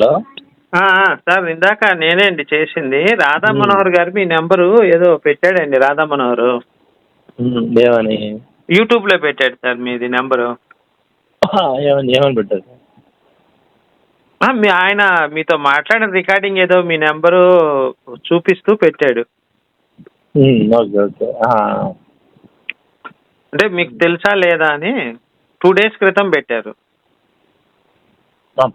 Hello? Sir ఇందాక నేనే అండి చేసింది. రాధా మనోహర్ గారు మీ నెంబరు ఏదో పెట్టాడండి రాధా మనోహర్. ఏమని యూట్యూబ్లో పెట్టాడు సార్ మీది నెంబరు. ఏమని ఏమని పెట్టారు మీ ఆయన మీతో మాట్లాడిన రికార్డింగ్ ఏదో మీ నెంబరు చూపిస్తూ పెట్టాడు. Okay okay. అంటే మీకు తెలుసా లేదా అని టూ డేస్ క్రితం పెట్టారు.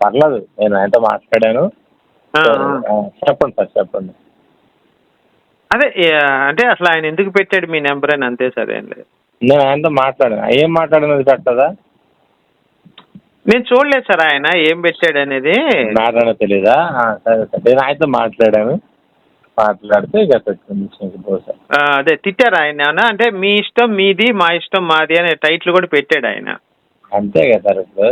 పర్లేదు. నేను ఆయనతో మాట్లాడాను. చెప్పండి సార్ చెప్పండి. అదే అంటే అసలు ఆయన ఎందుకు పెట్టాడు మీ నెంబర్ అని అంతే సార్ ఏం లేదు. నేను ఆయనతో మాట్లాడాను. ఏం మాట్లాడినది పెట్టదా? నేను చూడలేదు సార్ ఆయన ఏం పెట్టాడు అనేది. మాట్లాడో తెలీదా? సరే సరే. నేను ఆయనతో మాట్లాడాను. మాట్లాడితే ఇక అదే తిట్టారు ఆయన ఏమన్నా? అంటే మీ ఇష్టం మీది మా ఇష్టం మాది అనే టైటిల్ కూడా పెట్టాడు ఆయన. అంతే కదా సార్ ఇప్పుడు.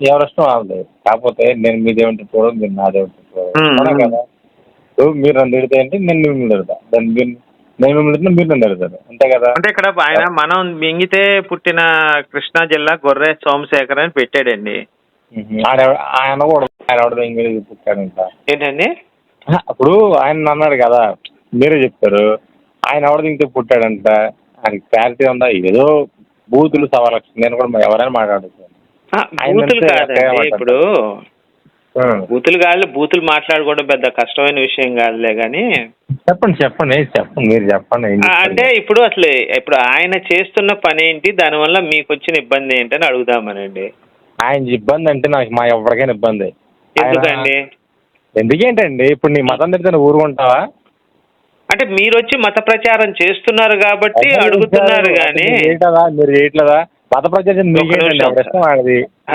ఎవరి ఇష్టం వాళ్ళది కాకపోతే నేను మీదేమిటి చూడదు మీరు నాదేమిటి చూడదు మ్మ్. అవునా కదా? ఇప్పుడు మీరు నన్ను తిడితే అంటే నేను మిమ్మల్ని తిడతా. దాన్ని మీరు నేను మిమ్మల్ని తిడితే మీరు నన్ను తిడతారు. అంతే కదా? అంటే ఇక్కడ ఆయన మనం మింగితే పుట్టిన కృష్ణా జిల్లా గొర్రె సోమశేఖర్ అని పెట్టాడండి. ఆయన ఆయన కూడా ఆయన ఎవడో ఇంగ్లీష్ పుట్టాడంట. ఏంటండి? అప్పుడు ఆయన అన్నాడు కదా. మీరే చెప్తారు. ఆయన ఎవడ దింగితే పుట్టాడంట. ఆయనకి క్లారిటీ ఉందా? ఏదో బూతులు సవాలక్ష నేను కూడా ఎవరైనా మాట్లాడచ్చు. బూతులు కాదండి? ఇప్పుడు బూతులు కాదు బూతులు మాట్లాడుకోవడం పెద్ద కష్టమైన విషయం కాదులే కానీ చెప్పండి చెప్పండి చెప్పండి మీరు చెప్పండి? అంటే ఇప్పుడు అసలు ఇప్పుడు ఆయన చేస్తున్న పని ఏంటి? దానివల్ల మీకు వచ్చిన ఇబ్బంది ఏంటని అడుగుదామనండి. ఆయన ఇబ్బంది అంటే నాకు మా ఎవరికైనా ఇబ్బంది. ఎందుకండి? ఎందుకేంటండి? ఇప్పుడు నీ మతం తిడితే ఊరుకుంటావా అంటే మీరు వచ్చి మత ప్రచారం చేస్తున్నారు కాబట్టి అడుగుతున్నారు కానీ మీరు చేయట్లేదా? మత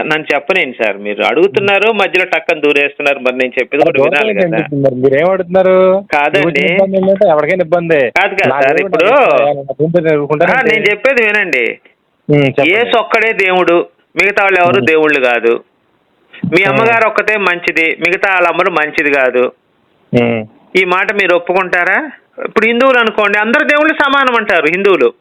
నన్ను చెప్పనేంటి సార్. మీరు అడుగుతున్నారు మధ్యలో టక్కన దూరేస్తున్నారు మరి నేను చెప్పేది కూడా వినాలి కదా. దూరం మరి మీరు ఏం అడుగుతున్నారు? కాదండి. ఎవరికైనా ఇబ్బంది. కాదు కదా సార్, ఇప్పుడు- నేను చెప్పేది వినండి. ఏసు ఒక్కడే దేవుడు మిగతా వాళ్ళు ఎవరు దేవుళ్ళు కాదు. మీ అమ్మగారు ఒక్కతే మంచిది మిగతా వాళ్ళమ్మరు మంచిది కాదు. ఈ మాట మీరు ఒప్పుకుంటారా? ఇప్పుడు హిందువులు అనుకోండి అందరు దేవుళ్ళు సమానం అంటారు హిందువులు.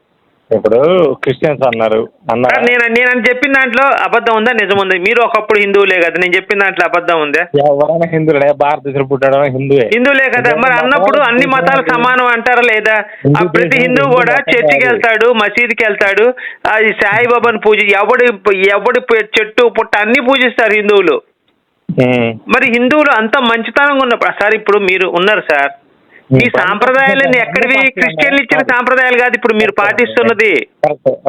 ఇప్పుడు క్రిస్టియన్స్ అన్నారు. అన్నారు? నేను నేను అని చెప్పిన దాంట్లో అబద్ధం ఉందా? నిజం ఉంది? మీరు ఒకప్పుడు హిందువులే కదా నేను చెప్పిన దాంట్లో అబద్ధం ఉందా? ఎవరైనా హిందువులే భారతదేశంలో పుట్టాడు హిందువే. హిందువులే కదా. మరి అన్నప్పుడు అన్ని మతాలు సమానం అంటారా లేదా? ఆ ప్రతి హిందువు కూడా చర్చికి వెళ్తాడు మసీదుకి వెళ్తాడు అది సాయిబాబాని పూజ ఎవడి ఎవడి చెట్టు పుట్ట అన్ని పూజిస్తారు హిందువులు. మరి హిందువులు అంత మంచితనంగా ఉన్నప్పుడు సార్ ఇప్పుడు మీరు ఉన్నారు సార్. ఈ సాంప్రదాయాలన్నీ ఎక్కడివి? క్రిస్టియన్లు ఇచ్చిన సాంప్రదాయాలు కాదు ఇప్పుడు మీరు పాటిస్తున్నది.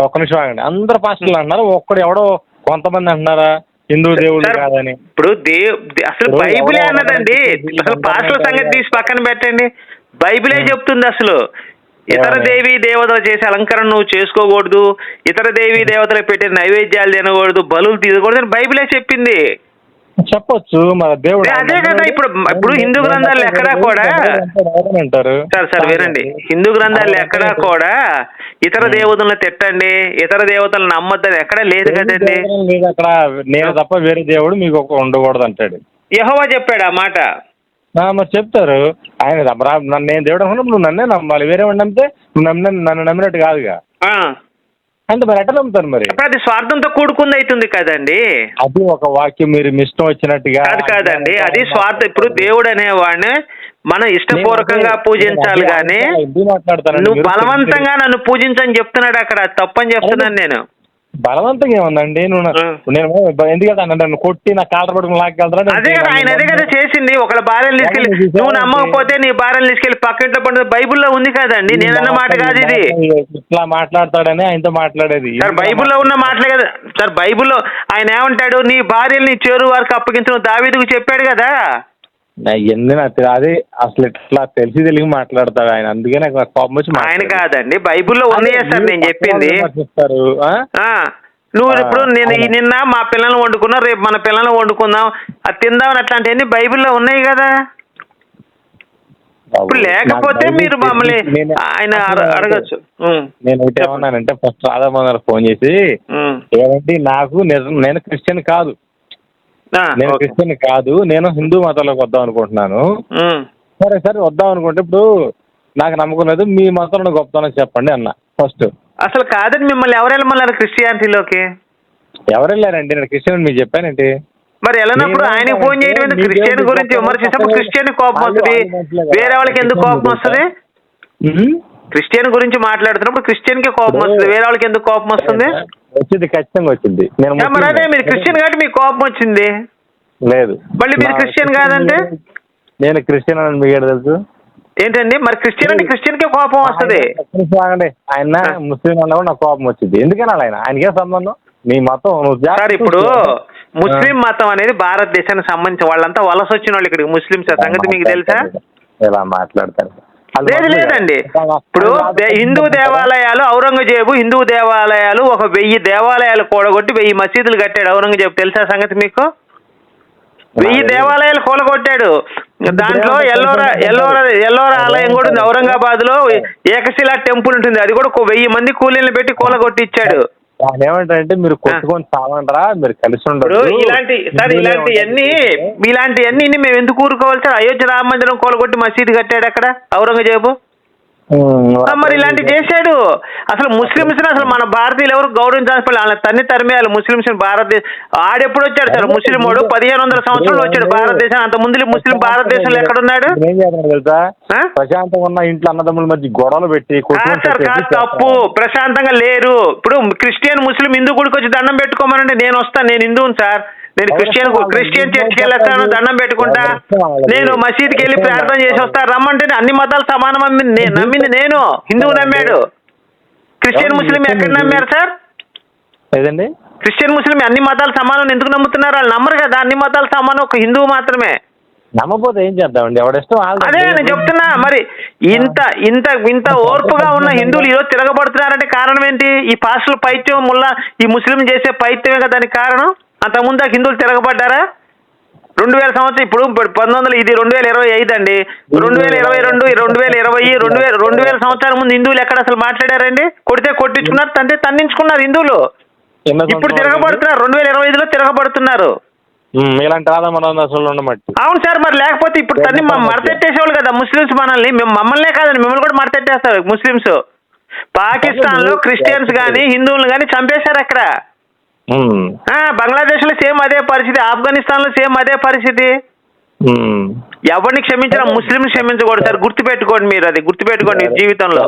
ఒక్క నిమిషం ఆగండి. అందరు పాస్టర్లు అంటున్నారు ఒక్కడు ఎవడో కొంతమంది అంటున్నారా? హిందూ దేవుడు కాదని. ఇప్పుడు దేవ్ అసలు బైబిలే అన్నదండి. అసలు పాస్టల్ సంగతి తీసి పక్కన పెట్టండి. బైబిలే చెప్తుంది అసలు. ఇతర? దేవి దేవతలు చేసే అలంకరణ నువ్వు చేసుకోకూడదు. ఇతర దేవి దేవతలు పెట్టే నైవేద్యాలు తినకూడదు. బలులు తీయకూడదు అని బైబిలే చెప్పింది. చెప్పొచ్చు మరి దేవుడు అదే కదా ఇప్పుడు ఇప్పుడు హిందూ గ్రంథాలు ఎక్కడా కూడా సార్ సార్ వినండి. హిందూ గ్రంథాలు ఎక్కడా కూడా ఇతర దేవతలను తిట్టండి ఇతర దేవతలను నమ్మొద్దని ఎక్కడా లేదు కదండి. అక్కడ. నేను తప్ప వేరే దేవుడు మీకు ఒక ఉండకూడదు అంటాడు. యెహోవా చెప్పాడు ఆ మాట. మరి చెప్తారు. ఆయన నేను దేవుడు అనుకున్నప్పుడు నువ్వు నన్నే నమ్మాలి. వేరే నమ్మితే నువ్వు నమ్మిన నన్ను నమ్మినట్టు కాదుగా. అంటే మరి ఎట్లా నమ్ముతారు మరి అప్పుడు అది స్వార్థంతో కూడుకుంది అవుతుంది కదండి అది ఒక వాక్యం మీరు ఇష్టం వచ్చినట్టుగా కాదు కాదండి అది స్వార్థ ఇప్పుడు దేవుడు అనేవాడిని మనం ఇష్టపూర్వకంగా పూజించాలి కానీ నువ్వు బలవంతంగా నన్ను పూజించని చెప్తున్నాడు అక్కడ తప్పని చెప్తున్నాను నేను బలవంతంగా ఏముందండి? నువ్వు నా-. నేను ఎందుకు కదా నన్ను కొట్టి నా కాళ్ళ పట్టుకుని లాక్కెళ్తారా అదే కదా ఆయన అదే కదా చేసింది. ఒకళ్ళ భార్యను తీసుకెళ్ళి అవును, ఇది నువ్వు నమ్మకపోతే నీ భార్యను తీసుకెళ్ళి పక్కింట్లో పడిన బైబిల్లో ఉంది కదండి. నేనన్న మాట కాదు ఇది. ఇట్లా మాట్లాడతాడని ఆయనతో మాట్లాడేది. సార్ బైబిల్లో ఉన్న మాటలే కదా. సార్ బైబిల్లో ఆయన ఏమంటాడు? నీ భార్యని నీ చేరు వారికి అప్పగించడం దావీదుకు చెప్పాడు కదా. ఎన్ని నాకు అదే అసలు ఇట్లా తెలిసి తెలిసి మాట్లాడతాడు ఆయన. అందుకే నాకు కోపం వచ్చి ఆయన. కాదండి బైబిల్లో ఉన్నాయే సార్ నేను చెప్పింది. చెప్తారు నువ్వు ఇప్పుడు నేను. నిన్న మా పిల్లల్ని వండుకున్నాం రేపు మన పిల్లల్ని వండుకుందాం. అది తిందామని అట్లాంటివన్నీ బైబిల్లో ఉన్నాయి కదా. ఇప్పుడు లేకపోతే మీరు మమ్మల్ని ఆయన అడ- అడగచ్చు. నేను ఒకటి ఏమన్నానంటే ఫస్ట్ రాధామోహన్ ఫోన్ చేసి. ఏమంటే నాకు నేను క్రిస్టియన్ కాదు. నేను. క్రిస్టియన్ కాదు నేను హిందూ మతంలోకి వద్దాం అనుకుంటున్నాను. సరే సరే వద్దాం అనుకుంటే ఇప్పుడు నాకు నమ్మకం లేదు మీ మతంలో గొప్పతనం చెప్పండి అన్న ఫస్ట్ అసలు కాదండి మిమ్మల్ని ఎవరు వెళ్ళమన్నారు క్రిస్టియానిటీలోకి ఎవరు వెళ్ళారండి నేను క్రిస్టియన్ మీకు చెప్పానండి మరి వెళ్ళినప్పుడు ఆయన ఫోన్ చేయడం క్రిస్టియన్? గురించి విమర్శించినప్పుడు క్రిస్టియన్ కోపం వస్తుంది. వేరే వాళ్ళకి ఎందుకు కోపం వస్తుంది? క్రిస్టియన్ గురించి మాట్లాడుతున్నప్పుడు క్రిస్టియన్కి కోపం వస్తుంది. వేరే వాళ్ళకి ఎందుకు కోపం వస్తుంది? వచ్చింది ఖచ్చితంగా వచ్చింది. మరి అదే. మీరు క్రిస్టియన్ కాబట్టి మీకు కోపం వచ్చింది. లేదు. మళ్ళీ మీరు క్రిస్టియన్ కాదంటే? నేను క్రిస్టియన్ అని మీకు తెలుసు? ఏంటండి? మరి క్రిస్టియన్ అంటే క్రిస్టియన్కి కోపం వస్తుంది. ఆయన ముస్లిం అన్నా కూడా నాకు కోపం వచ్చింది. ఎందుకని ఆయన? ఆయనకే సంబంధం? నీ మతం సార్ ఇప్పుడు. ముస్లిం మతం అనేది భారతదేశానికి సంబంధించిన వాళ్ళంతా వలస వచ్చిన వాళ్ళు ఇక్కడికి ముస్లిమ్స్ ఆ సంగతి మీకు తెలుసా? ఇలా మాట్లాడతారు? లేదు లేదండి. ఇప్పుడు హిందూ దేవాలయాలు ఔరంగజేబు హిందూ దేవాలయాలు ఒక వెయ్యి దేవాలయాలు కూడగొట్టి వెయ్యి మసీదులు కట్టాడు. ఔరంగజేబు తెలుసా సంగతి మీకు? వెయ్యి దేవాలయాలు కూలగొట్టాడు. దాంట్లో ఎల్లోరా ఎల్లోరా ఎల్లోరా ఆలయం కూడా ఉంది. ఔరంగాబాద్లో ఏకశిలా టెంపుల్ ఉంటుంది. అది కూడా వెయ్యి మంది కూలీలను పెట్టి కూలగొట్టి ఇచ్చాడు ఆయన ఏమంటారంటే మీరు కొట్టుకొని సావంటారా మీరు కలిసి ఇప్పుడు ఉండరు ఇలాంటి సార్ ఇలాంటివన్నీ ఇలాంటివన్నీ మేము ఎందుకు ఊరుకోవాలి సార్? అయోధ్య రామ మందిరం కూలగొట్టి మసీదు కట్టాడు అక్కడ ఔరంగజేబు? మరి ఇలాంటివి చేశాడు. అసలు ముస్లిమ్స్ అసలు మన భారతీయులు ఎవరు గౌరవించాల్సిన వాళ్ళ తన్ని తరిమేయాలి ముస్లిమ్స్ భారతదేశ ఆడెప్పుడు వచ్చాడు సార్? ముస్లిం వాడు పదిహేను వందల సంవత్సరాలు వచ్చాడు భారతదేశం. అంత ముందు ముస్లిం భారతదేశంలో ఎక్కడున్నాడు? ప్రశాంతంగా ఉన్న ఇంట్లో అన్నదమ్ముల మధ్య గొడవలు పెట్టి సార్ కాదు తప్పు. ప్రశాంతంగా లేరు. ఇప్పుడు క్రిస్టియన్ ముస్లిం హిందూ గుడికి వచ్చి దండం పెట్టుకోమనంటే నేను వస్తాను నేను హిందువుని సార్. నేను క్రిస్టియన్ క్రిస్టియన్ చర్చికి వెళ్ళొస్తాను దండం పెట్టుకుంటా. నేను మసీద్కి వెళ్ళి ప్రార్థన చేసి వస్తా రమ్మంటే అన్ని మతాలు సమానం అమ్మింది నేను నమ్మింది నేను. హిందువు నమ్మాడు. క్రిస్టియన్ ముస్లిం ఎక్కడ నమ్మారు సార్? ఏదండి? క్రిస్టియన్ ముస్లిం అన్ని మతాలు సమానం ఎందుకు నమ్ముతున్నారు? వాళ్ళు నమ్మరు కదా. అన్ని మతాలు సమానం ఒక హిందువు మాత్రమే. నమ్మపోతే ఏం చేద్దామండి? ఎవడిష్టం. అదే నేను చెప్తున్నా. మరి ఇంత ఇంత ఇంత ఓర్పుగా ఉన్న హిందువులు ఈరోజు తిరగబడుతున్నారంటే కారణం ఏంటి? ఈ పాస్టుల పైత్యం ముల్లా ఈ ముస్లిం చేసే పైత్యమే కదా దానికి కారణం? అంతకుముందు ఆ హిందువులు తిరగబడ్డారా? రెండు వేల సంవత్సరం ఇప్పుడు పంతొమ్మిది వందల ఇది రెండు వేల ఇరవై ఐదు అండి రెండు వేల ఇరవై రెండు రెండు వేల ఇరవై రెండు వేల రెండు వేల సంవత్సరాల ముందు హిందువులు ఎక్కడ అసలు మాట్లాడారండి? కొడితే కొట్టించుకున్నారు తంతే తన్నించుకున్నారు హిందువులు. ఇప్పుడు తిరగబడుతున్నారు రెండు వేల ఇరవై ఐదులో తిరగబడుతున్నారు. ఇలాంటి మనం అసలు ఉండమట్టి. అవును సార్ మరి లేకపోతే ఇప్పుడు తన్ని మడతెట్టేసేవాళ్ళు కదా ముస్లిమ్స్ మనల్ని. మేము మమ్మల్నే కాదండి మిమ్మల్ని కూడా మడతెట్టేస్తారు ముస్లిమ్స్. పాకిస్తాన్లో క్రిస్టియన్స్ కానీ హిందువులు కానీ చంపేశారు అక్కడ. బంగ్లాదేశ్లో సేమ్ అదే పరిస్థితి ఆఫ్ఘనిస్తాన్లో సేమ్ అదే పరిస్థితి. ఎవరిని క్షమించినా ముస్లిం క్షమించకూడదు సార్ గుర్తుపెట్టుకోండి మీరు అది గుర్తుపెట్టుకోండి జీవితంలో.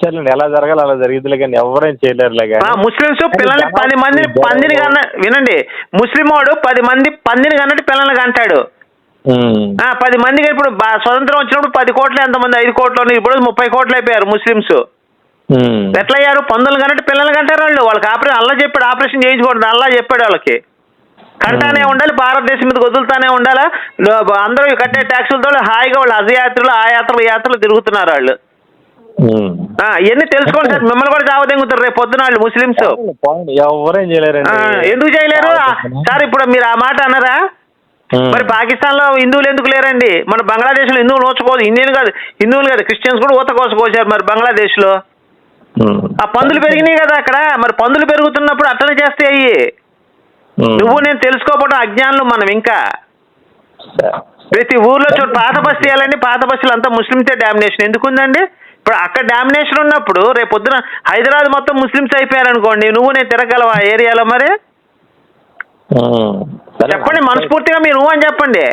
సరేండి ఎలా జరగాలి అలా జరిగిద్దిలే కానీ ఎవరేం చేయలేరులే కానీ. ముస్లిమ్స్ పిల్లల్ని పది మందిని పందిని కన్న వినండి ముస్లిం వాడు పది మంది పందిని కన్నట్టు పిల్లల్ని కంటాడు. పది మందికి ఇప్పుడు స్వతంత్రం వచ్చినప్పుడు పది కోట్లు ఎంతమంది? ఐదు కోట్లు. ఇప్పుడు ముప్పై కోట్లు అయిపోయారు ముస్లిమ్స్ ఉమ్. ఎట్లా అయ్యారు పందులు కన్నట్టు పిల్లలు కంటారు వాళ్ళు వాళ్ళకి ఆపరేషన్ అల్లా చెప్పాడు ఆపరేషన్ చేయించుకోండి అల్లా చెప్పాడు వాళ్ళకి. కంటానే ఉండాలి భారతదేశం మీద వదులుతానే ఉండాలా? అందరూ కట్టే ట్యాక్సులతో హాయిగా వాళ్ళు అజయాత్రలు ఆ యాత్రలు యాత్రలు తిరుగుతున్నారు వాళ్ళు. ఇవన్నీ తెలుసుకోండి సార్. మిమ్మల్ని కూడా చావదెంగుతారు రేపు పొద్దున వాళ్ళు ఎవరేం చేయలేరండి. ఎందుకు చేయలేరు? సార్ ఇప్పుడు మీరు ఆ మాట అన్నారా. మరి పాకిస్తాన్లో హిందువులు ఎందుకు లేరండి? మన బంగ్లాదేశ్లో హిందువులు ఊచకోదు ఇండియన్ కాదు హిందువులు కాదు క్రిస్టియన్స్ కూడా ఊత కోసుకోసారు మరి బంగ్లాదేశ్లో. ఆ పందులు పెరిగినాయి కదా అక్కడ. మరి పందులు పెరుగుతున్నప్పుడు అట్లనే చేస్తే అయ్యి. నువ్వు నేను తెలుసుకోకపోవడం అజ్ఞానులు మనం ఇంకా. ప్రతి ఊర్లో చోటు పాత బస్తీ వెళ్ళండి. పాత బస్తీలు అంతా ముస్లింసే డామినేషన్. ఎందుకు ఉందండి ఇప్పుడు అక్కడ డామినేషన్ ఉన్నప్పుడు రేపు పొద్దున హైదరాబాద్ మొత్తం ముస్లిమ్స్ అయిపోయారనుకోండి నువ్వు నేను తిరగలవా ఆ ఏరియాలో మరి. చెప్పండి మనస్ఫూర్తిగా మీరు నువ్వు అని చెప్పండి.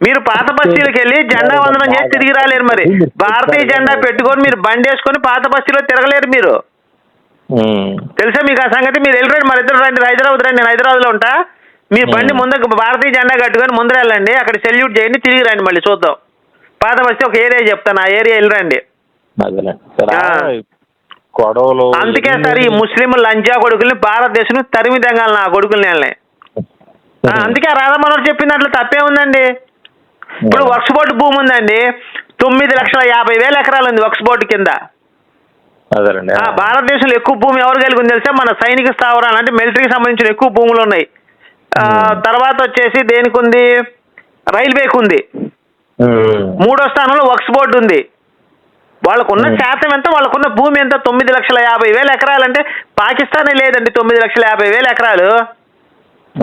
మీరు పాత బస్తీలకు వెళ్ళి జెండా వందనం చేసి తిరిగి రాలేరు మరి. భారతీయ జెండా పెట్టుకొని మీరు బండి వేసుకొని పాత బస్తీలో తిరగలేరు మీరు. తెలుసా మీకు ఆ సంగతి? మీరు వెళ్ళరండి మరి ఇద్దరు రండి హైదరాబాద్ రండి నేను హైదరాబాద్లో ఉంటా. మీ బండి ముందు భారతీయ జెండా కట్టుకొని ముందర వెళ్ళండి అక్కడ సెల్యూట్ చేయండి తిరిగి రండి మళ్ళీ చూద్దాం. పాత బస్తీ ఒక ఏరియా చెప్తాను ఆ ఏరియా వెళ్ళరండి. గొడవలు అందుకే సార్ ఈ ముస్లిం లంజా కొడుకుల్ని భారతదేశం తరిమి తెంగాలి నా కొడుకుల్ని అందుకే రాధామనోహర్ చెప్పిన దాంట్లో తప్పే ఉందండి. ఇప్పుడు వర్క్స్ బోర్డు భూమి ఉందండి. తొమ్మిది లక్షల యాభై వేల ఎకరాలు ఉంది వర్క్స్ బోర్డు కింద. భారతదేశంలో ఎక్కువ భూమి ఎవరు కలిగి ఉంది తెలుసా? మన సైనిక స్థావరాలు అంటే మిలిటరీకి సంబంధించిన ఎక్కువ భూములు ఉన్నాయి. ఆ, తర్వాత వచ్చేసి దేనికి ఉంది? రైల్వేకి ఉంది. ఉమ్. మూడో స్థానంలో వర్క్స్ బోర్డు ఉంది. వాళ్ళకున్న శాతం ఎంత? వాళ్ళకున్న భూమి ఎంత? తొమ్మిది లక్షల యాభై వేల ఎకరాలు అంటే పాకిస్తానే లేదండి తొమ్మిది లక్షల యాభై వేల ఎకరాలు.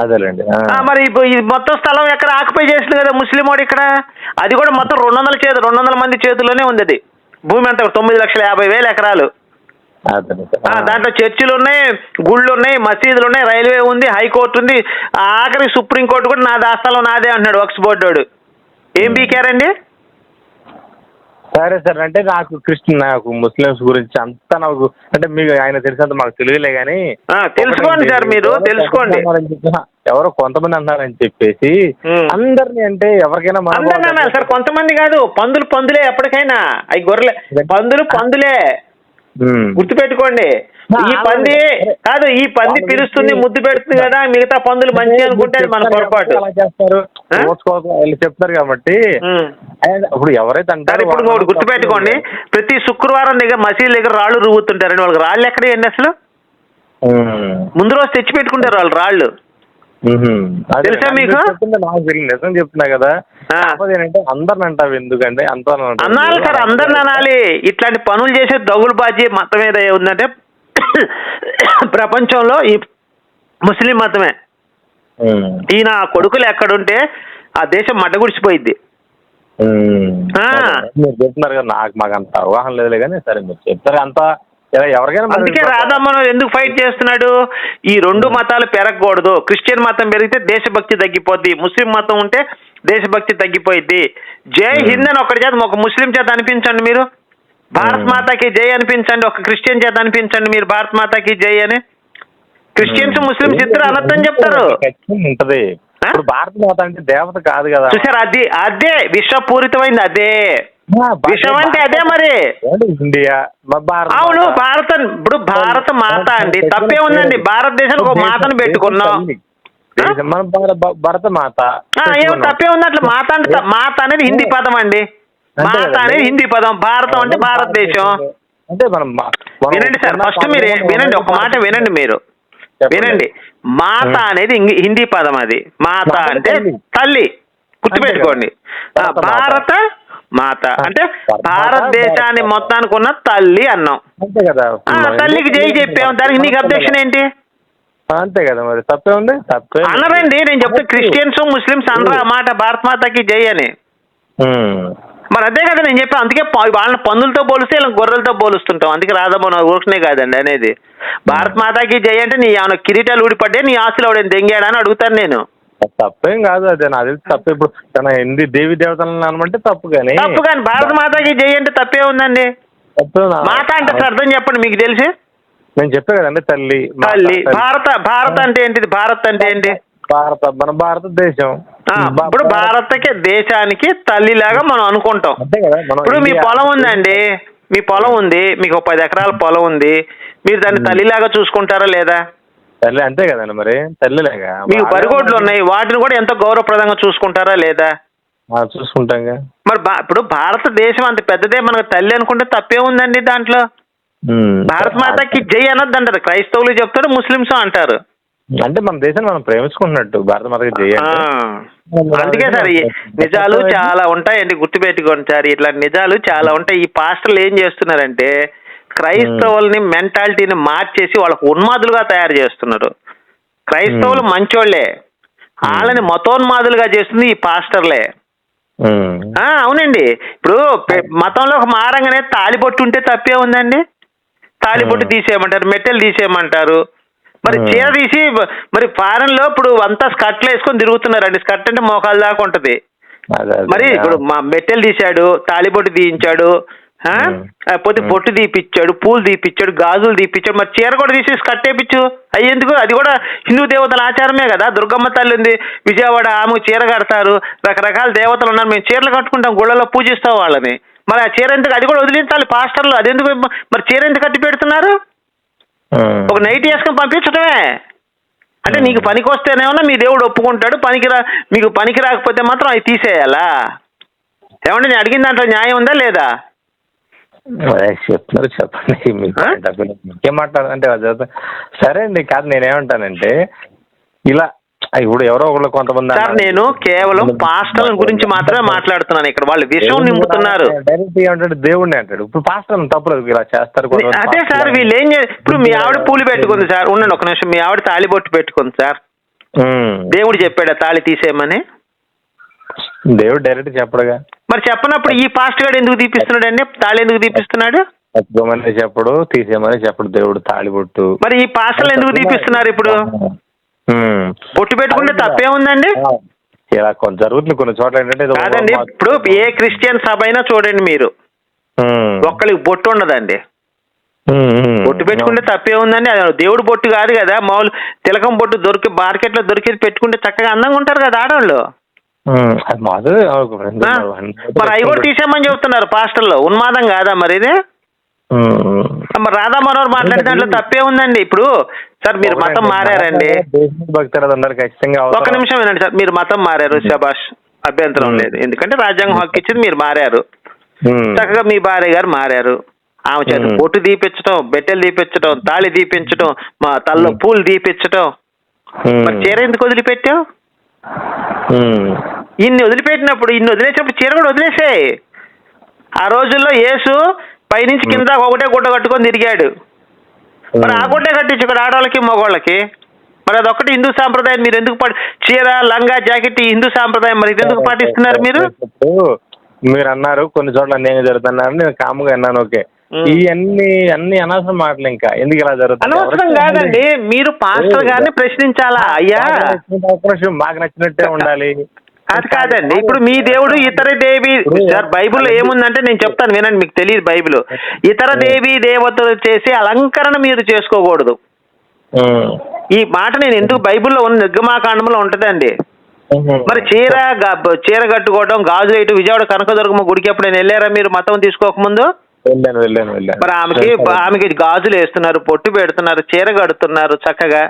అదేలేండి. మరి ఇప్పుడు ఇది మొత్తం స్థలం ఎక్కడ ఆక్యుపై చేసింది కదా ముస్లిం వాడు ఇక్కడ? అది కూడా మొత్తం రెండు వందల చేతులు రెండు వందల మంది చేతుల్లోనే ఉంది అది. భూమి అంతా తొమ్మిది లక్షల యాభై వేల ఎకరాలు. దాంట్లో చర్చిలు ఉన్నాయి గుళ్ళు ఉన్నాయి మసీదులు ఉన్నాయి రైల్వే ఉంది హైకోర్టు ఉంది. ఆఖరి సుప్రీంకోర్టు కూడా నా దాస్తాలో నాదే అంటున్నాడు వక్స్ బోర్డు. ఏం బీకారండి సరే సార్ అంటే నాకు క్రిస్టియన్ నాకు ముస్లిమ్స్ గురించి అంతా నాకు అంటే మీకు ఆయన తెలిసినంత మాకు తెలియలే కానీ తెలుసుకోండి సార్ మీరు, తెలుసుకోండి. ఎవరో కొంతమంది అన్నారని చెప్పేసి. అందరిని అంటే ఎవరికైనా అందరినా సార్ కొంతమంది కాదు పందులు పందులే ఎప్పటికైనా అవి గొర్రెలే పందులు పందులే. గుర్తుపెట్టుకోండి. ఈ పంది కాదు ఈ పంది పిలుస్తుంది ముద్దు పెడుతుంది కదా మిగతా పందులు మంచి అనుకుంటే మన పొరపాటు. చెప్తారు కాబట్టి. ఇప్పుడు ఎవరైతే అంటారో ఇప్పుడు ఒకటి గుర్తుపెట్టుకోండి. ప్రతి శుక్రవారం దగ్గర మసీదు దగ్గర రాళ్ళు రువ్వుతుంటారండి. వాళ్ళకి రాళ్ళు ఎక్కడ అసలు. ముందు రోజు తెచ్చి పెట్టుకుంటారు వాళ్ళు రాళ్ళు. తెలుసా మీకు? నాకు తెలియదు నిజం చెప్తున్నా కదా. ఏంటంటే అందరిని అంటావు ఎందుకంటే అంతా అనాలి సార్ అందరిని అనాలి. ఇట్లాంటి పనులు చేసే దగులు బాజీ మతం ఏదో ఉందంటే ప్రపంచంలో ఈ ముస్లిం మతమే. ఈయన కొడుకులు ఎక్కడుంటే ఆ దేశం. అదే, మీరు చెప్తున్నారు కదా నాకు మాకు అంత అవగాహన లేదులే కానీ సరే మీరు చెప్తారు. అంత ఎవరికైనా అందుకే రాధమ్మను ఎందుకు ఫైట్ చేస్తున్నాడు? ఈ రెండు మతాలు పెరగకూడదు. క్రిస్టియన్ మతం పెరిగితే దేశభక్తి తగ్గిపోద్ది. ముస్లిం మతం ఉంటే దేశభక్తి తగ్గిపోయిద్ది. జై హింద్ అని ఒకటి చేత ఒక ముస్లిం చేత అనిపించండి మీరు. భారత్ Hmm. మాతాకి జై అనిపించండి. ఒక క్రిస్టియన్ చేత అనిపించండి మీరు భారత్ మాతాకి జై అని. క్రిస్టియన్స్ ముస్లిమ్స్ ఇద్దరు అనొద్దని చెప్తారు. ఉంటది? ఇప్పుడు భారత మాత అంటే దేవత కాదు కదా. చూసారు? అది అదే విశ్వపూరితమైంది అదే. ఆ, భారత- విషం అంటే అదే మరి. ఇండియా? భారత అవును. భారత ఇప్పుడు భారత మాత అండి. తప్పే ఉందండి. భారతదేశానికి ఒక మాతను పెట్టుకున్నాం. దేశం మన భార- భ- భరత మాత ఏమో తప్పే ఉంది. అట్లా మాత అంటే మాత అనేది హిందీ పదం అండి. మాత. అనేది హిందీ పదం. భారతం అంటే భారతదేశం. అంటే మనం వినండి సార్ ఫస్ట్ మీరు వినండి ఒక మాట వినండి మీరు. వినండి. మాత. అనేది హిందీ పదం అది. మాత అంటే తల్లి. గుర్తుపెట్టుకోండి. భారత మాత. అంటే భారతదేశాన్ని భారత మాత. మొత్తానికి ఉన్న తల్లి అన్నాం. అంతే కదా. ఆ, తల్లికి జై చెప్పాం. దానికి నీకు అబ్జెక్షన్ ఏంటి? అంతే కదా మరి. తప్పే ఉంది? తప్పే. అనరండి నేను చెప్తే క్రిస్టియన్స్ ముస్లిమ్స్ అనరు ఆ మాట భారత్ మాతకి జై అని. మరి అదే కదా నేను చెప్పాను. అందుకే వాళ్ళని పందులతో పోలిస్తే ఇలా గొర్రెలతో పోలుస్తుంటాం. అందుకే రాధమ్మన ఊరికనే కాదండి అనేది. భారత్ మాతాకి జై అంటే నీ ఏమైనా కిరీటాలు ఊడిపడ్డే నీ ఆస్తులు ఎవడైనా దెంగాడా అని అడుగుతాను నేను. తప్పేం కాదు అదే నాకు తెలిసి తప్పే. ఇప్పుడు తన హిందీ దేవి దేవతలను అనమంటే తప్పు కానీ. తప్పు కానీ భారత మాతాకి జై అంటే తప్పే ఉందండి. తప్పు మాత అంటే అర్థం చెప్పండి మీకు తెలిసి? నేను చెప్పే కదండి తల్లి తల్లి భారత భారత్ అంటే ఏంటిది? భారత్ అంటే ఏంటి? భారత మన భారతదేశం. ఇప్పుడు భారతకి దేశానికి తల్లిలాగా మనం అనుకుంటాం. ఇప్పుడు మీ పొలం ఉందండి. మీ పొలం ఉంది మీకు పది ఎకరాల పొలం ఉంది. మీరు దాన్ని. తల్లిలాగా చూసుకుంటారా లేదా? తల్లి అంతే కదండి మరి తల్లిలేగా? మీకు బరిగోడ్లు ఉన్నాయి వాటిని కూడా ఎంతో గౌరవప్రదంగా చూసుకుంటారా లేదా? చూసుకుంటాంగా మరి ఇప్పుడు భారతదేశం అంత పెద్దదే మనకు తల్లి అనుకుంటే తప్పే ఉందండి దాంట్లో. భారత మాతకి జై అనొద్దు అంటారు క్రైస్తవులు చెప్తారు ముస్లిమ్స్ అంటారు. అంటే మన దేశాన్ని మనం ప్రేమించుకుంటున్నట్టు భారత మాతకి జై. అందుకే సార్ నిజాలు చాలా ఉంటాయండి గుర్తుపెట్టుకోండి సార్ ఇట్లా నిజాలు చాలా ఉంటాయి. ఈ పాస్టర్లు ఏం చేస్తున్నారంటే క్రైస్తవుల్ని మెంటాలిటీని మార్చేసి వాళ్ళకు ఉన్మాదులుగా తయారు చేస్తున్నారు క్రైస్తవులు మంచోళ్ళే వాళ్ళని మతోన్మాదులుగా చేస్తుంది ఈ పాస్టర్లే. అవునండి. ఇప్పుడు పె- మతంలో ఒక మారంగానే తాలిబొట్టు ఉంటే తప్పే ఉందండి. తాలిబొట్టు. తీసేయమంటారు మెట్టెలు తీసేయమంటారు. మరి. చీర తీసి మరి ఫారెన్లో ఇప్పుడు అంతా స్కర్ట్లు వేసుకొని తిరుగుతున్నారండి. స్కర్ట్ అంటే మోకాలు దాకా ఉంటది. మరి ఇప్పుడు మా మెట్టెలు తీశాడు తాలిబొట్టు తీయించాడు. పోతే. బొట్టు తీపిచ్చాడు పూలు తీపిచ్చాడు గాజులు తీపిచ్చాడు మరి చీర కూడా తీసి స్కర్ట్ వేయించు అయ్యేందుకు అది కూడా హిందూ దేవతల ఆచారమే కదా. దుర్గమ్మ తల్లి ఉంది విజయవాడ ఆమెకు చీర కడతారు రకరకాల దేవతలు ఉన్నారు. మేము చీరలు కట్టుకుంటాం గుళ్ళలో పూజిస్తాం వాళ్ళని. మరి ఆ చీర ఎందుకు? అది కూడా వదిలించాలి పాస్టర్లు. అది ఎందుకు మరి చీర ఎందుకు కట్టి పెడుతున్నారు. ఒక నైట్ వేసుకొని పంపించడమే అంటే నీకు పనికి వస్తేనేమన్నా మీ దేవుడు ఒప్పుకుంటాడు పనికి రా మీకు పనికి రాకపోతే మాత్రం అవి తీసేయాలా? ఏమంటే నేను అడిగిన దాంట్లో న్యాయం ఉందా లేదా? చెప్తున్నారు చెప్పండి ఆ? డబ్బులు ఇంకేం మాట్లాడాలంటే చదువుతా. సరే అండి కాదు నేనేమంటానంటే ఇలా ఇప్పుడు ఎవరో ఒకళ్ళు కొంతమంది సార్. నేను కేవలం పాస్టర్ల గురించి మాత్రమే మాట్లాడుతున్నాను ఇక్కడ వాళ్ళు విషం దేవుడిని నింపుతున్నారు డైరెక్ట్ ఏమంటాడు దేవుడిని అంటాడు ఇప్పుడు పాస్టర్ తప్పులేదు ఇలా చేస్తారు అదే సార్. వీళ్ళు ఏం ఇప్పుడు మీ ఆవిడ పూలు పెట్టుకుంది సార్ ఉండండి ఒక నిమిషం మీ ఆవిడ తాళిబొట్టు పెట్టుకుంది సార్. దేవుడు చెప్పాడా తాళి తీసేయమని దేవుడు డైరెక్ట్ చెప్పడుగా. మరి చెప్పనప్పుడు ఈ పాస్ట్ గాడు ఎందుకు తీపిస్తున్నాడు అండి? తాళి ఎందుకు తీపిస్తున్నాడు? పట్టుకోమని చెప్పడు తీసేయమని చెప్పడు దేవుడు తాళిబొట్టు మరి ఈ పాస్టర్లు ఎందుకు తీపిస్తున్నారు ఇప్పుడు. బొట్టు పెట్టుకుంటే తప్పే ఉందండి? ఇలా కొంచెం జరుగుతుంది కొన్ని చోట్ల ఏంటంటే కాదండి ఇప్పుడు ఏ క్రిస్టియన్ సభ అయినా చూడండి మీరు. ఒక్కరికి బొట్టు ఉండదండి. బొట్టు పెట్టుకుంటే తప్పే ఉందండి. దేవుడు బొట్టు కాదు కదా. మామూలు తిలకం బొట్టు దొరికి మార్కెట్లో దొరికేది పెట్టుకుంటే చక్కగా అందంగా ఉంటారు కదా ఆడవాళ్ళు. అది మాది ఒక friend ఆ? ఉన్నారు. మరి అవి కూడా తీసేయమని చెప్తున్నారు పాస్టర్లు ఉన్మాదం కాదా మరి ఇది ఉమ్. మరి రాధా మనోహర్ మాట్లాడే దాంట్లో తప్పే ఉందండి ఇప్పుడు సార్ మీరు మతం మారారండి దేశభక్తి భక్తులు అందరు ఖచ్చితంగా ఒక. నిమిషం వినండి సార్ మీరు మతం మారారు శబాష్ అభ్యంతరం. లేదు ఎందుకంటే రాజ్యాంగం హక్కు ఇచ్చింది మీరు మారారు ఉమ్. చక్కగా మీ భార్య గారు మారారు ఆమె చేత. బొట్టు దీపించడం బెట్టెలు దీపించడం తాళి దీపించడం మా తల్లో. పూలు దీపించడం ఉమ్. మరి చీర ఎందుకు వదిలిపెట్టావు. ఇన్ని వదిలిపెట్టినప్పుడు ఇన్ని వదిలేసినప్పుడు చీర కూడా వదిలేసాయి ఆ రోజుల్లో యేసు పైనుంచి కింద ఒకటే గుడ్డ కట్టుకొని తిరిగాడు. మరి ఆ గుడ్డే కట్టించు ఇక్కడ ఆడవాళ్ళకి మగవాళ్ళకి మరి అదొక్కటి హిందూ సాంప్రదాయం మీరు ఎందుకు పాటి చీర లంగా జాకెట్ హిందూ సాంప్రదాయం మరి ఎందుకు పాటిస్తున్నారు మీరు? మీరు అన్నారు కొన్ని చోట్ల అన్యాయం జరుగుతున్నారు నేను కాముగా అన్నాను ఓకే. ఈ అన్ని అనవసరం మాటలు ఇంకా. ఎందుకు ఇలా జరుగుతుంది? అనవసరం కాదండి. మీరు పాస్టర్ గారిని ప్రశ్నించాలా? అయ్యా. మాకు నచ్చినట్టు అవకాశం మాకు నచ్చినట్టే ఉండాలి. అది కాదండి. ఇప్పుడు మీ దేవుడు ఇతర దేవి సార్ బైబిల్లో ఏముందంటే నేను చెప్తాను వినండి మీకు తెలియదు బైబిల్. ఇతర దేవి దేవతలు చేసి అలంకరణ మీరు చేసుకోకూడదు. ఈ మాట నేను ఎందుకు బైబిల్లో ఉన్న నిర్గమాకాండంలో ఉంటుందండి? మరి చీర చీర కట్టుకోవడం గాజులు వేయటం విజయవాడ కనకదుర్గమ్మ గుడికి ఎప్పుడైనా వెళ్ళారా మీరు మతం తీసుకోకముందు? వెళ్ళాను వెళ్ళాను వెళ్ళాను. మరి ఆమెకి ఆమెకి గాజులు వేస్తున్నారు పొట్టు పెడుతున్నారు చీర కడుతున్నారు చక్కగా.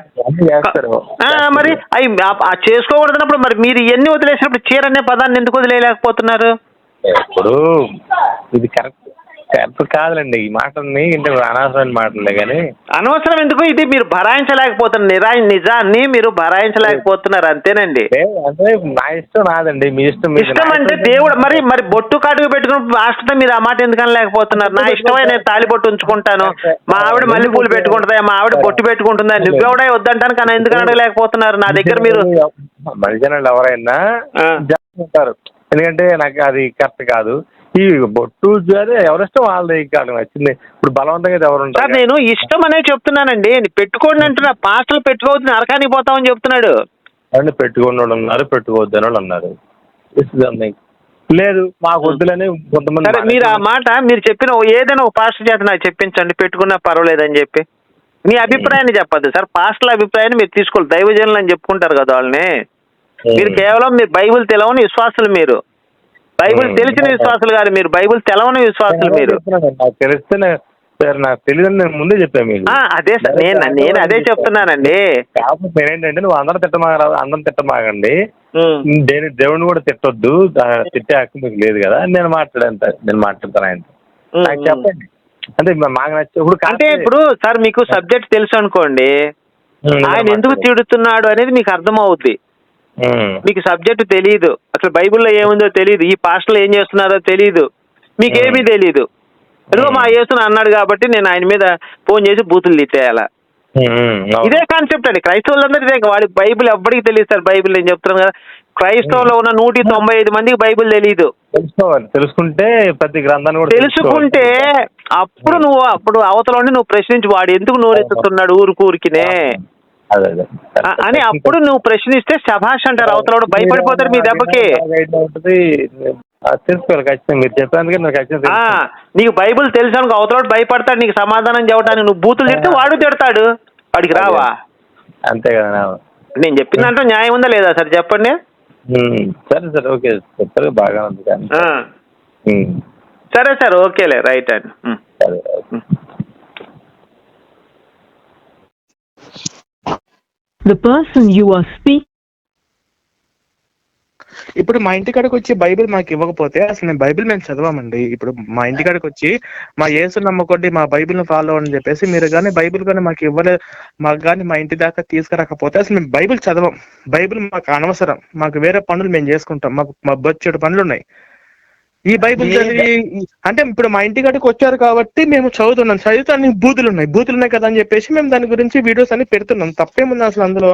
మరి అవి ఆ చేసుకోకూడదన్నప్పుడు మరి మీరు ఎన్ని వదిలేసినప్పుడు చీర అనే పదాన్ని ఎందుకు వదిలేయలేకపోతున్నారు? ఇప్పుడు ఇది కరెక్ట్ కరెక్ట్ కాదులేండి ఈ మాటల్ని ఇంటే అనవసరమైన మాటలే కానీ అనవసరం ఎందుకు? ఇది మీరు భరాయించలేకపోతున్నారు నిరా నిజాన్ని మీరు భరాయించలేకపోతున్నారు అంతేనండి. అంటే నా ఇష్టం నాదండి మీ ఇష్టం. ఇష్టం అంటే దేవుడు మరి మరి బొట్టు కాటుకు పెట్టుకుని మాస్టర్ మీరు ఆ మాట ఎందుకని లేకపోతున్నారు నా ఇష్టమే నేను తాలి బొట్టు ఉంచుకుంటాను. మా ఆవిడ మల్లె పూలు పెట్టుకుంటుందా? మా ఆవిడ బొట్టు పెట్టుకుంటుందా? నువ్వెవడే వద్దంటాను కానీ ఎందుకని అడగలేకపోతున్నారు? నా దగ్గర మీరు మనుషులు ఎవరైనా. ఉంటారు. ఎందుకంటే నాకు అది కరెక్ట్ కాదు. ఈ బొట్టు అదే ఎవరిష్టం వాళ్ళది కాదు నచ్చింది. ఇప్పుడు బలవంతంగా అయితే ఎవరు సార్ ఉంటారు నేను ఇష్టం అనే చెప్తున్నానండి. పెట్టుకోండి అంటున్నా. పాస్టర్లు పెట్టుకోవద్దు నరకానికి పోతామని చెప్తున్నాడు. ఎవరిని పెట్టుకున్న వాళ్ళు ఉన్నారు వాళ్ళు ఉన్నారు This is something. లేదు మాకు వద్దులని కొంతమంది సరే మీరు ఆ మాట మీరు చెప్పిన ఓ- ఏదైనా ఒక పాస్టర్ చేత నాకు చెప్పించండి పెట్టుకున్నా పర్వాలేదని చెప్పి. మీ అభిప్రాయాన్ని చెప్పద్దు. సార్ పాస్టర్ల అభిప్రాయాన్ని మీరు తీసుకోవాలి. దైవజనులు అని చెప్పుకుంటారు కదా వాళ్ళని. మీరు కేవలం మీరు బైబిల్ తెలవని విశ్వాసులు మీరు. బైబిల్. తెలిసిన విశ్వాసులు కాదు మీరు. బైబిల్ తెలవని విశ్వాసులు మీరు. నాకు తెలిస్తే సార్ నాకు తెలియదని నేను ముందే చెప్పాను ఆ, అదే సార్. నేను నేను అదే చెప్తున్నానండి. కాకపోతే నేనేంటంటే నువ్వు అందరం తిట్టమాగరాదు అందరం తిట్టమాగండి. దేని దేవుడిని కూడా తిట్టొద్దు. తిట్టే హక్కు మీకు లేదు కదా. నేను మాట్లాడాను నేను మాట్లాడతాను ఆయన నాకు. చెప్పండి. అంటే మాకు నచ్చ ఇప్పుడు అంటే ఇప్పుడు సార్ మీకు సబ్జెక్ట్ తెలుసు అనుకోండి. ఆయన ఎందుకు తిడుతున్నాడు అనేది మీకు అర్థమవుద్ది. ఉమ్, మీకు సబ్జెక్ట్ తెలియదు అసలు బైబిల్లో ఏముందో తెలియదు ఈ పాస్టర్లు ఏం చేస్తున్నారో తెలియదు మీకేమీ తెలియదు ఇదిగో మా యేసుని అన్నాడు కాబట్టి నేను ఆయన మీద ఫోన్ చేసి బూతులు తీసేయాలా. ఇదే కాన్సెప్ట్ అండి. క్రైస్తవులందరూ ఇదే వాడి బైబిల్ ఎవ్వడికి తెలియదు సార్. బైబిల్ నేను చెప్తున్నాను కదా. క్రైస్తవులో ఉన్న నూటి తొంభై ఐదు మందికి బైబిల్ తెలియదు తెలుసుకోవాలి. తెలుసుకుంటే ప్రతి గ్రంథాన్ని కూడా తెలుసుకుంటే అప్పుడు నువ్వు అప్పుడు అవతల నువ్వు ప్రశ్నించి. వాడు ఎందుకు నోరెత్తుతున్నాడు ఊరికి అని అప్పుడు నువ్వు ప్రశ్నిస్తే శభాష్ అంటారు అవతల భయపడిపోతారు మీ దెబ్బకి. తెలుసుకోవాలి ఖచ్చితంగా మీరు నాకు ఖచ్చితంగా బైబిల్ తెలుసు అనుకో అవతల భయపడతాడు నీకు సమాధానం చెప్పడానికి నువ్వు బూతులు తిడితే వాడు తిడతాడు. వాడికి రావా? అంతే కదా. నేను చెప్పిన దాంట్లో న్యాయం ఉందా లేదా సార్? చెప్పండి. సరే సరే ఓకే. చెప్పారు బాగా ఉంది కానీ. సరే సార్ ఓకేలే రైట్ అండి. సరే. The person you are speaking ఇప్పుడు మా ఇంటికాడికి వచ్చి బైబిల్ మాకు ఇవ్వకపోతే అసలు నేను బైబిల్ మేము చదవమండి. ఇప్పుడు మా ఇంటికాడికి వచ్చి మా యేసు నమ్మకొండి మా బైబిల్ ఫాలో అని చెప్పేసి మీరు కానీ బైబిల్ కానీ మాకు ఇవ్వలే మాకు కానీ మా ఇంటి దాకా తీసుకురాకపోతే అసలు మేము బైబిల్ చదవం. బైబిల్ మాకు అనవసరం. మాకు వేరే పనులు మేము చేసుకుంటాం. మాకు మా బొచ్చేడు పనులు ఉన్నాయి ఈ బైబిల్ చదివి అంటే ఇప్పుడు మా ఇంటికాడికి వచ్చారు కాబట్టి మేము చదువుతున్నాం. చదివితే అన్ని బూతులు ఉన్నాయి బూతులు ఉన్నాయి కదా అని చెప్పేసి మేము దాని గురించి వీడియోస్ అన్ని పెడుతున్నాం. తప్పేముంది అసలు అందులో?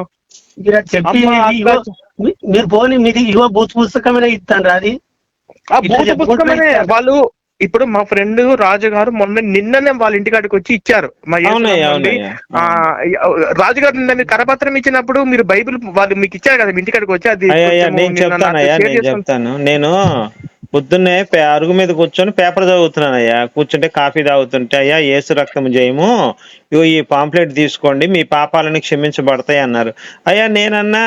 మీరు పోని మీది ఇవో బూత్ పుస్తకమైన ఇస్తాను అది? ఆ పుస్తకమనే ఇస్తారు. వాళ్ళు ఇప్పుడు మా ఫ్రెండ్ రాజు గారు మొన్న నిన్ననే వాళ్ళ ఇంటికాడికి వచ్చి ఇచ్చారు. మా యేసు అవునయ్య, నమ్మండి. అవునయ్య. ఆ, రాజు గారు నిన్న మీరు కరపత్రం ఇచ్చినప్పుడు మీరు బైబిల్ వాళ్ళు మీకు ఇచ్చారు కదా మీ ఇంటికాడికి వచ్చి అది చెప్తాను. నేను పొద్దున్నే అరుగు మీద కూర్చొని పేపర్ చదువుతున్నాను అయ్యా కూర్చుంటే కాఫీ తాగుతుంటే అయ్యా ఏసు రక్తం జయము. ఇగో ఈ పాంప్లెట్ తీసుకోండి మీ పాపాలని క్షమించబడతాయి అన్నారు. అయ్యా నేనన్నా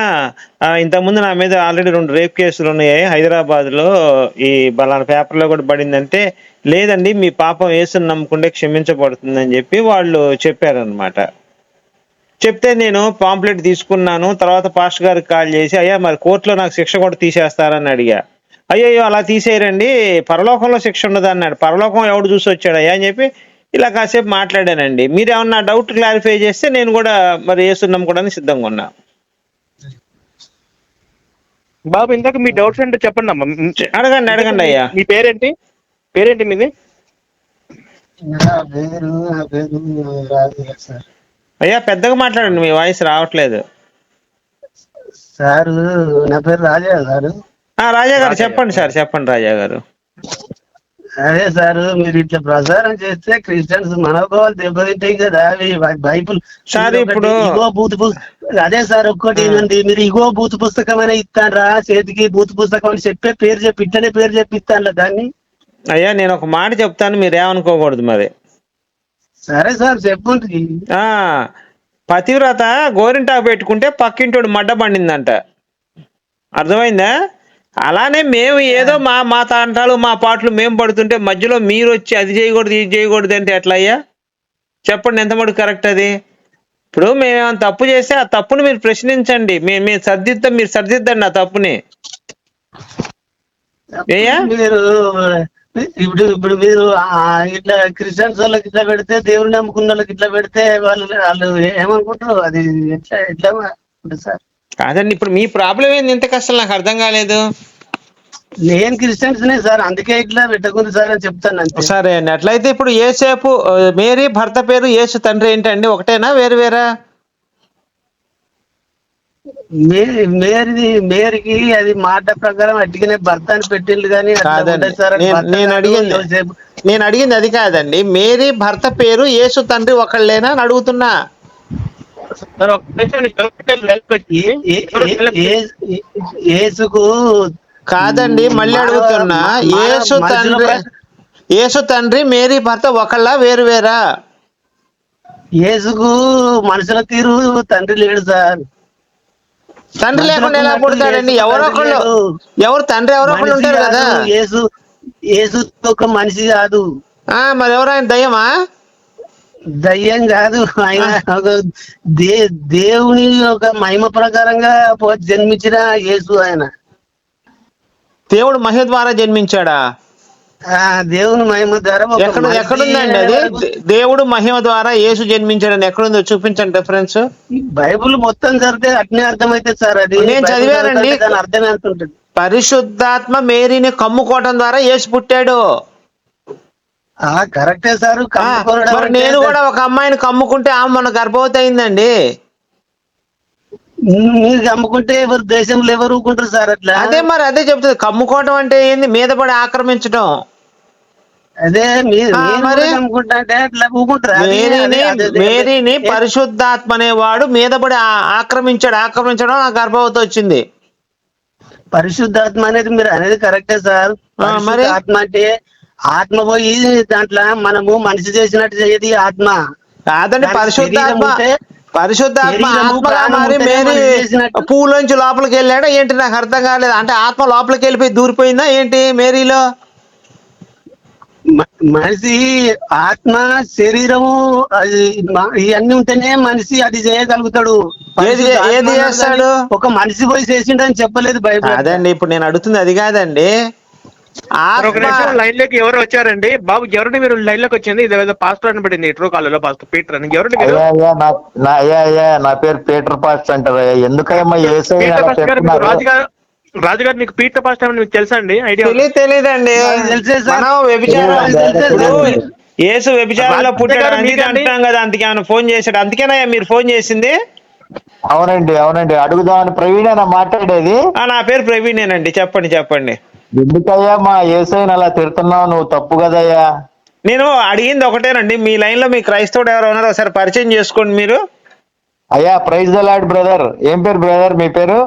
ఇంతకుముందు నా మీద ఆల్రెడీ రెండు రేప్ కేసులు ఉన్నాయి. హైదరాబాద్లో ఈ బలానా పేపర్లో కూడా పడిందంటే లేదండి మీ పాపం ఏసుని నమ్ముకుంటే క్షమించబడుతుందని చెప్పి వాళ్ళు చెప్పారనమాట చెప్తే నేను పాంప్లెట్ తీసుకున్నాను. తర్వాత పాస్టర్ గారికి కాల్ చేసి అయ్యా మరి కోర్టులో నాకు శిక్ష కూడా తీసేస్తారని అడిగా. అయ్యో అలా తీసేయరండి. పరలోకంలో శిక్ష ఉండదు అన్నాడు. పరలోకం ఎవడు చూసి వచ్చాడు అయ్యా అని చెప్పి ఇలా కాసేపు మాట్లాడానండి. మీరు ఏమన్నా డౌట్ క్లారిఫై చేస్తే నేను కూడా మరి ఏసు నమ్ముకోవడానికి సిద్ధంగా ఉన్నా. బాబు ఇందాక మీ డౌట్స్ ఏంటో చెప్పండి అమ్మా. అడగండి అడగండి అయ్యా. మీ పేరేంటి? పేరేంటి మీది? గారు అయ్యా పెద్దగా మాట్లాడండి మీ వాయిస్ రావట్లేదు. సారు నా పేరు రాజా సారు ఆ రాజా గారు చెప్పండి సార్ చెప్పండి రాజా గారు. అదే సారు మీరు ఇట్లా ప్రసారం చేస్తే క్రిస్టియన్స్ మనోభావాలు దెబ్బతింటాయి కదా బైబిల్ సార్, ఇప్పుడు- ఇగో బూత్ పుస్తకం అదే సార్ ఒక్కటి ఏంటండి మీరు ఇగో బూత్ పుస్తకం అనే ఇస్తాన్రా చేతికి బూత్ పుస్తకం అని చెప్పే పేరు చెప్పి ఇట్లనే పేరు చెప్పి దాన్ని? అయ్యా నేను ఒక మాట చెప్తాను మీరు ఏమనుకోకూడదు మరి. సరే సార్ చెప్పుండ్రి ఆ పతివ్రత గోరింటాకు పెట్టుకుంటే పక్కింటోడు మడ్డ పండిందంట. అర్థమైందా? అలానే మేము ఏదో మా మా తాంటాలు మా పాటలు మేము పడుతుంటే మధ్యలో మీరు వచ్చి అది చేయకూడదు ఇది చేయకూడదు అంటే ఎట్లా అయ్యా చెప్పండి ఎంత మటుకు కరెక్ట్ అది? ఇప్పుడు మేము తప్పు చేస్తే ఆ తప్పుని మీరు ప్రశ్నించండి. మేము మేము సర్దిద్దాం మీరు సర్దిద్దండి ఆ తప్పుని? మీరు ఇప్పుడు ఇప్పుడు మీరు ఇట్లా క్రిస్టియన్స్ వాళ్ళకి ఇట్లా పెడితే దేవుని నమ్ముకున్న వాళ్ళకి ఇట్లా పెడితే వాళ్ళు వాళ్ళు ఏమనుకుంటారు? అది ఎట్లా ఎట్లా సార్? కాదండి ఇప్పుడు మీ ప్రాబ్లం ఏంది? ఇంత కష్టం నాకు అర్థం కాలేదు. నేను క్రిస్టియన్స్ నే సార్ అందుకే ఇట్లా పెట్టకుంది సార్ అని చెప్తాను అంతే. సరే అండి అట్లయితే ఇప్పుడు ఏసేపు మేరీ భర్త పేరు యేసు తండ్రి ఏంటండి? ఒకటేనా వేరు వేరా? మే- మేరీది మేరీకి అది మాట ప్రకారం అట్టిగానే భర్త అని పెట్టిండు కానీ కాదండి. నేను- నేను అడిగింది. నేను అడిగింది అది కాదండి. మేరీ భర్త పేరు యేసు తండ్రి ఒకళ్ళేనా అని అడుగుతున్నా. సార్ ఒక నిమిషం ఒకటే లైన్ పెట్టి ఏ- ఏ- ఏ- ఏ- యేసుకు కాదండి మళ్ళీ అడుగుతున్నా. మనుషుల తండ్రి యేసు తండ్రి మేరీ భర్త ఒకళ్ళ వేరు వేరా? యేసుకు మనుషుల తీరు తండ్రి లేడు సార్. తండ్రి లేకుండా ఎలా పుడతాడండి? ఎవరో తండ్రి ఒకళ్ళు. ఎవరు తండ్రి ఎవరో ఒకళ్ళు మనిషి ఉంటారు కాదు, యేసు యేసు ఒక మనిషి కాదు. ఆ మరి ఎవరు ఆయన దయ్యమా? దయ్యం కాదు ఆయన ఒక దే దేవుని ఒక మహిమ ప్రకారంగా జన్మించిన యేసు ఆయన. దేవుడు మహిమ ద్వారా జన్మించాడా? దేవుని మహిమ ద్వారా ఎక్కడ ఎక్కడుందండి అది? దేవుడు మహిమ ద్వారా యేసు జన్మించాడని ఎక్కడుందో చూపించండి డిఫరెన్స్ బైబుల్ మొత్తం చదివితే అట్నే అర్థమైతే సార్ అది. నేను చదివానండి. దాని అర్థమే అంటుంటది. పరిశుద్ధాత్మ మేరీని కమ్ముకోవటం ద్వారా యేసు పుట్టాడు. కరెక్టే సార్ మరి నేను కూడా ఒక అమ్మాయిని కమ్ముకుంటే ఆమె మన గర్భవతి అయిందండి. మీరు కమ్ముకుంటే ఎవరు దేశంలో ఎవరు ఊరుకుంటారు సార్ అట్లా? అదే మరి అదే చెప్తుంది. కమ్ముకోవటం అంటే ఏంది? మీద పడి ఆక్రమించడం అదే మేరీని పరిశుద్ధాత్మ అనేవాడు మీద పడి ఆక్రమించాడు ఆక్రమించడం ఆ గర్భవతి వచ్చింది. పరిశుద్ధాత్మ అనేది మీరు అనేది కరెక్టే సార్. ఆత్మ అంటే ఆత్మ పోయి దాంట్లో మనము మనిషి చేసినట్టు చేయది ఆత్మ. కాదండి పరిశుద్ధాత్మ పరిశుద్ధాత్మ ఆత్మగా మారి మేరీ. పూలోంచి లోపలికి వెళ్ళాడా? ఏంటి నాకు అర్థం కాలేదు. అంటే ఆత్మ లోపలికి వెళ్ళిపోయి దూరిపోయిందా? ఏంటి మేరీలో? మనిషి ఆత్మ శరీరము ఇవన్నీ ఉంటేనే మనిషి అది చేయగలుగుతాడు. ఏది- ఏది చేస్తాడు? ఒక మనిషి పోయి చేసిండని చెప్పలేదు బైబిల్. అదండి ఇప్పుడు నేను అడుగుతుంది అది కాదండి. లైన్లోకి ఎవరు వచ్చారండి? బాబు ఎవరిని మీరు లైన్లోకి వచ్చింది? ఇది ఏదో పాస్టర్ అని పడింది ట్రూ కాల్లో పాస్టర్ పీటర్ అని. ఎవరిని నా పేరు పీటర్ పాస్ట్ అంటారు. ఏసై చెప్తున్నారు? రాజుగారు రాజుగారు మీకు పీటర్ పాస్టర్ అని మీకు తెలుసా అండి? ఐడియా తెలియదండి. యేసు వ్యభిచారంలో పుట్టాడు? అంటున్నాం కదా అందుకే ఆయన ఫోన్ చేశాడు. అందుకేనయ్యా మీరు ఫోన్ చేసింది? అవునండి అవునండి. అడుగుదామని ప్రవీణేనా మాట్లాడేది. ఆ నా పేరు ప్రవీణేనండి. చెప్పండి చెప్పండి. ఎందుకయ్యా మా ఏసైని అలా తిడుతున్నావు? నువ్వు తప్పు కదయ్యా. నేను అడిగింది ఒకటేనండి మీ లైన్లో మీ క్రైస్తవుడు ఎవరు ఉన్నారో ఒకసారి పరిచయం చేసుకోండి మీరు. అయ్యా ప్రైజ్ ద లాడ్ బ్రదర్. ఏం పేరు బ్రదర్? మీ పేరు?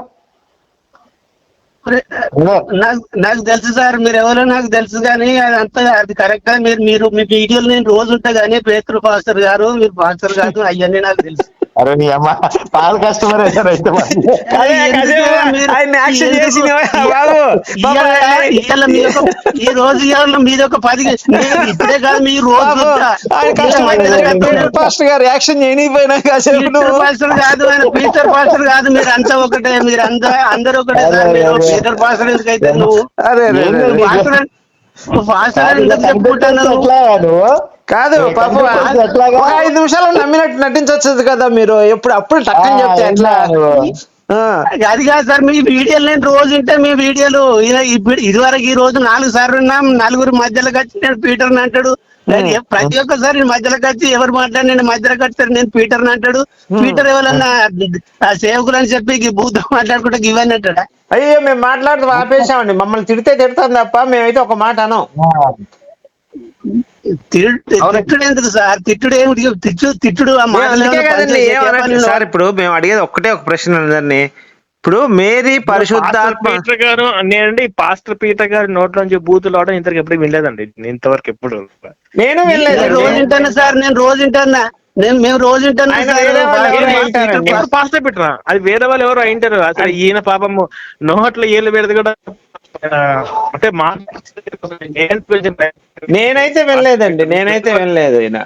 నాకు నాకు తెలుసు సార్ మీరు ఎవరో నాకు తెలుసు కానీ అదంతా అది కరెక్ట్ మీరు మీరు మీ వీడియోలు నేను రోజు ఉంటా కానీ పేతురు పాస్టర్ గారు మీరు పాస్టర్ గారు అవన్నీ నాకు తెలుసు. అరే నీ అమ్మ పాత కస్టమర్ అయితే ఈ రోజు మీది ఒక పది ఇప్పుడే కాదు మీరు రోజు పాస్టర్ గారు యాక్షన్ చేయనిపోయినా కాసేపు పాస్టర్ కాదు ఆయన పీటర్ పాస్టర్ కాదు మీరు అంతా ఒకటే మీరు అంతా అందరూ ఒకటే పీటర్ పాస్టర్ ఎందుకైతే నువ్వు. పాస్టర్ ఎందుకు చెప్పుకుంటున్నావు కాదు పాపం? ఒక ఐదు నిమిషాలు నమ్మినట్టు నటించవచ్చు కదా మీరు? ఎప్పుడు అప్పుడు టక్కని చెప్తే ఆ, ఎట్లా. అది కాదు సార్ మీ వీడియోలు నేను రోజు ఉంటే మీ వీడియోలు ఇదివరకు ఈ రోజు నాలుగు సార్లు ఉన్నాం నలుగురు మధ్యలోకి వచ్చి నేను పీటర్ అంటాడు. ప్రతి ఒక్కసారి నేను మధ్యలోకి వచ్చి ఎవరు మాట్లాడి నేను మధ్యలోకి వచ్చారు నేను పీటర్ అంటాడు. పీటర్ ఎవరన్నా ఆ సేవకులు అని చెప్పి భూతం మాట్లాడుకుంటే ఇవన్నీ అంటాడా? అయ్యో మేము మాట్లాడుతూ ఆపేసామండి మమ్మల్ని తిడితే తిడతాం తప్ప మేమైతే ఒక మాట అనం. తిట్టుడు ఎందుకు సార్? తిట్టుడు ఏమిటి తిట్టు తిట్టుడు? సార్ ఇప్పుడు మేము అడిగేది ఒక్కటే ఒక ప్రశ్న అందరినీ. ఇప్పుడు మేరీ పరిశుద్ధాత్మ పీటర్ గారు నేనండి పాస్టర్ పీటర్ గారి నోట్లోంచి బూతులు అవడం ఇంతవరకు ఎప్పుడు వినలేదండి ఇంతవరకు ఎప్పుడు. నేను నేను రోజు వింటాను సార్ నేను రోజు వింటానా. నేను మేము రోజు పాస్టర్ పీటరా అది వేరే వాళ్ళు ఎవరు అయింటారు అసలు ఈయన పాపము నోట్లో ఏళ్ళు పెడితే కూడా అంటే మా నేనైతే వెళ్ళలేదండి నేనైతే వెళ్ళలేదు ఈయన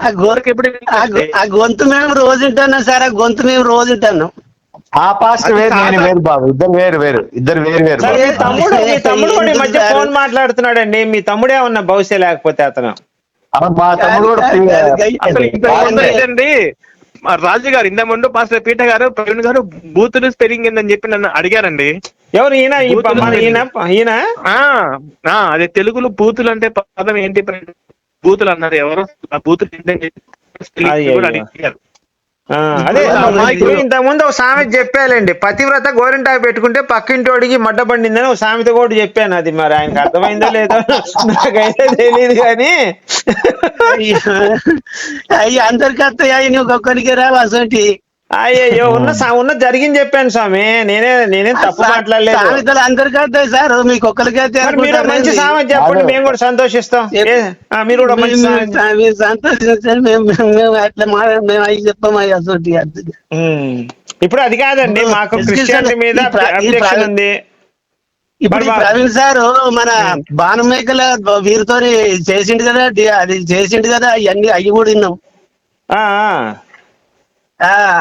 ఆ గో- వరకు ఎప్పుడు ఆ గొంతు మేము రోజు వింటున్నాం సార్ ఆ గొంతు మేము రోజు వింటాను ఆ పాస్ట్ వేరు నేను వేరు బాబు. ఇద్దరు వేరు వేరు. ఇద్దరు వేరు వేరు. తమ్ముడు మీ తమ్ముడు కూడా ఈ మధ్య? ఫోన్ మాట్లాడుతున్నాడండి. మీ తమ్ముడే ఉన్న భవిష్య లేకపోతే అతను? మా తమ్ముడు కూడా రాజు గారు ఇంత ముందు పాస్టర్ పీటర్ గారు ప్రవీణ్ గారు బూతులు స్పెల్లింగ్ ఏందని చెప్పి నన్ను అడిగారండి. ఎవరు ఈయన? ఈయన? ఈయన? ఆ ఆ అదే తెలుగులో బూతులు అంటే పదం ఏంటి? బూతులు అన్నారు ఎవరు? ఆ బూతులు అదే అమ్మాయి ఇప్పుడు ఇంతకు ముందు ఒక సామెత చెప్పాలండి. పతివ్రత గోరింటాకు పెట్టుకుంటే పక్కింటోడికి మడ్డ పండిందని ఒక సామెత కూడా చెప్పాను అది మరి. ఆయనకు అర్థమైందో లేదో నాకైతే తెలియదు కానీ. అయ్యి అందరికి వస్తాయి అయ్యి నువ్వు ఒక్కరికి రావు అసలు అయ్యయ్యో ఉన్న ఉన్న జరిగింది చెప్పాను స్వామి. నేనే నేనేం తప్పు మాట్లాడలేదు. అందరికి వస్తాయి సార్. మీకు ఒక్కరికి అయితే మరి మంచి సామెత చెప్పండి మేము కూడా సంతోషిస్తాం. మీరు కూడా మంచి సంతోషించారు మేము అట్లా మేము అవి చెప్పాము అయ్యి అసలు ఉమ్. ఇప్పుడు అది కాదండి మాకు క్రిస్టియానిటీ మీద ఉంది. ఇప్పుడు ప్రవీణ్ సార్ మన బాణమేకల వీరితో చేసిండు కదా అది చేసిండు కదా అవన్నీ అవి కూడా విన్నాం.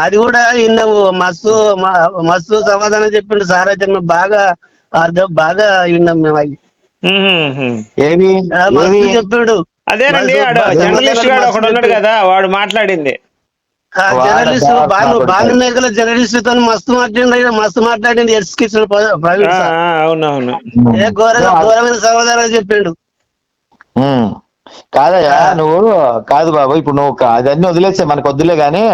అది కూడా విన్నాము మస్తు మస్తు సమాధానం చెప్పిండు సార్ అయితే మేము బాగా అర్థం బాగా విన్నాం మేము అవి. ఏవి చెప్పిండు. అదేనండి జర్నలిస్ట్ గాడు ఒకడు ఉన్నాడు చెప్పిండు. కదా వాడు మాట్లాడింది. జర్నలిస్ట్ బాగా బాను. బాను మేకల జర్నలిస్ట్తో మస్తు మాట్లాడిండు మస్తు మాట్లాడింది ఎడ్స్కిచ్చిన ప్రవీణ్ అవునవును. ఏ ఘోరంగా ఘోరమైన సమాధానం చెప్పిండు. కాదయ్యా నువ్వు కాదు బాబు ఇప్పుడు నువ్వు అదన్నీ వదిలేసే మనకు వద్దులే గానీ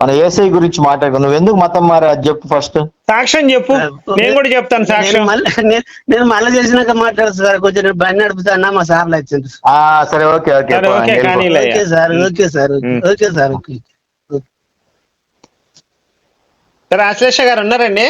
మన ఏసఐ గురించి మాట్లాడుకో. నువ్వు ఎందుకు మతం మారా అది చెప్పు ఫస్ట్. సాక్ష్యం చెప్పు. నేను కూడా చెప్తాను నేను సాక్ష్యం. మళ్ళీ నేను- మళ్ళీ చేసినాక మాట్లాడదు సార్. కొంచెం నేను బండి నడుపుతానా మా సార్లు వచ్చింది ఆ సరే okay okay okay, sir okay sir okay. Sir okay సరే ఆశ్లేష గారు ఉన్నారండి?